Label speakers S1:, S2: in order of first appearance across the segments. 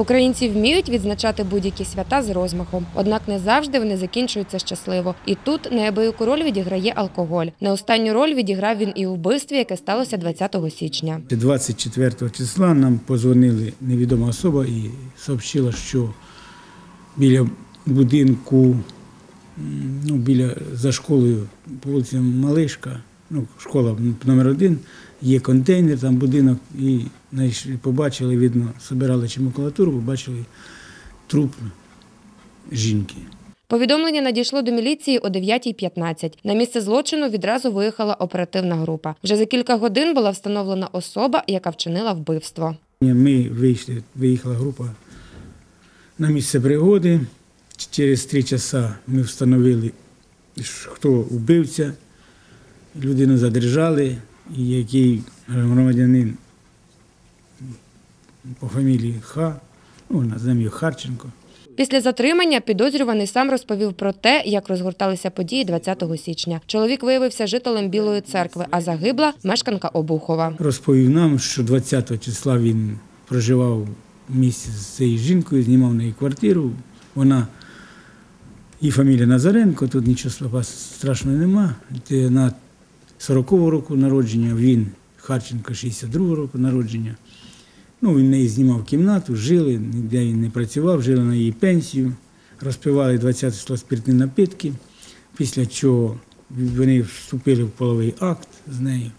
S1: Українці вміють відзначати будь-які свята з розмахом, однак не завжди вони закінчуються щасливо. І тут неабияку роль відіграє алкоголь. Не останню роль відіграв він і у вбивстві, яке сталося 20 січня.
S2: 24 числа нам позвонили невідома особа і сообщила, що біля будинку, ну, біля, за школою по вулиці Малишка, ну, школа номер один, є контейнер, там будинок, і побачили, видно, збирали чи макулатуру, побачили труп жінки.
S1: Повідомлення надійшло до міліції о 9.15. На місце злочину відразу виїхала оперативна група. Вже за кілька годин була встановлена особа, яка вчинила вбивство.
S2: Ми вийшли, виїхала група на місце пригоди. Через три часа ми встановили, хто вбивця. Людину задержали, і який громадянин по фамілії Ха, ну, назвемо його Харченко.
S1: Після затримання підозрюваний сам розповів про те, як розгорталися події 20 січня. Чоловік виявився жителем Білої церкви, а загибла мешканка Обухова.
S2: Розповів нам, що 20 числа він проживав в місті з цією жінкою, знімав на її квартиру. Вона, її фамілія Назаренко, тут нічого страшного нема. Вона 40-го року народження, він Харченко 62-го року народження. Ну, він в неї знімав кімнату, жили, ніде він не працював, жили на її пенсію, розпивали 20 числа спиртні напитки, після чого вони вступили в половий акт з нею.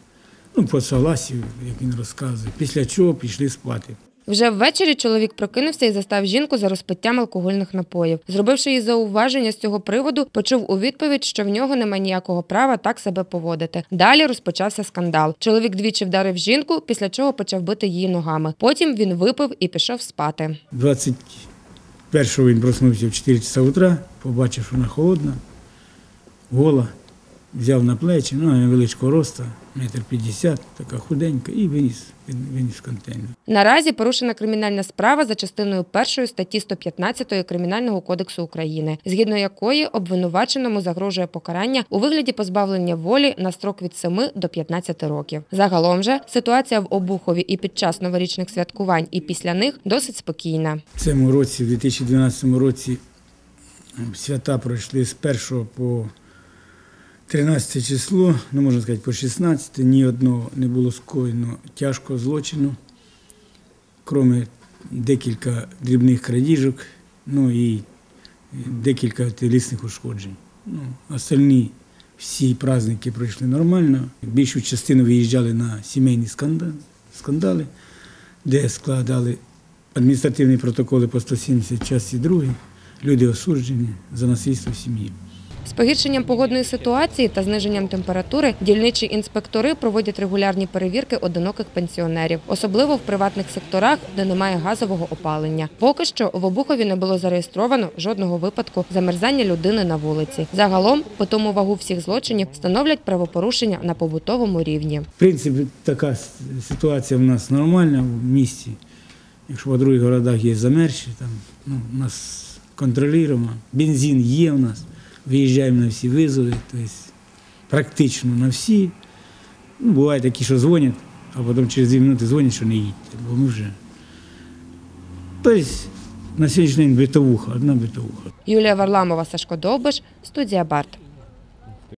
S2: Ну, по согласію, як він розказує, після чого пішли спати.
S1: Вже ввечері чоловік прокинувся і застав жінку за розпиттям алкогольних напоїв. Зробивши їй зауваження з цього приводу, почув у відповідь, що в нього немає ніякого права так себе поводити. Далі розпочався скандал. Чоловік двічі вдарив жінку, після чого почав бити її ногами. Потім він випив і пішов спати.
S2: 21-го він проснувся в 4 часа утра, побачив, що вона холодна, гола, взяв на плечі, ну, невеличкого росту, метр п'ятдесят, така худенька, і виніс, виніс контейнер.
S1: Наразі порушена кримінальна справа за частиною першої статті 115 Кримінального кодексу України, згідно якої обвинуваченому загрожує покарання у вигляді позбавлення волі на строк від 7 до 15 років. Загалом же ситуація в Обухові і під час новорічних святкувань, і після них досить спокійна.
S2: В цьому році, в 2012 році, свята пройшли з 1 по 13 число, ну можна сказати, по 16, ні одного не було скоєно тяжкого злочину, крім декілька дрібних крадіжок, ну і декілька тілісних ушкоджень. Ну, остальні всі праздники пройшли нормально. Більшу частину виїжджали на сімейні скандали, де складали адміністративні протоколи по 170 часті 2, люди осуджені за насильство сім'ї.
S1: З погіршенням погодної ситуації та зниженням температури дільничі інспектори проводять регулярні перевірки одиноких пенсіонерів, особливо в приватних секторах, де немає газового опалення. Поки що в Обухові не було зареєстровано жодного випадку замерзання людини на вулиці. Загалом, по тому вагу всіх злочинів становлять правопорушення на побутовому рівні.
S2: В принципі, така ситуація в нас нормальна в місті. Якщо в других городах є замерзші, там ну, нас контролюємо. Бензин є у нас, виїжджаємо на всі визови, тобто практично на всі. Ну, Бувають такі, що дзвонять, а потім через дві минути дзвонять, що не їдьте, бо ми вже. Тобто на сьогоднішній день битовуха, одна битовуха.
S1: Юлія Варламова, Сашко Довбиш, студія Барт.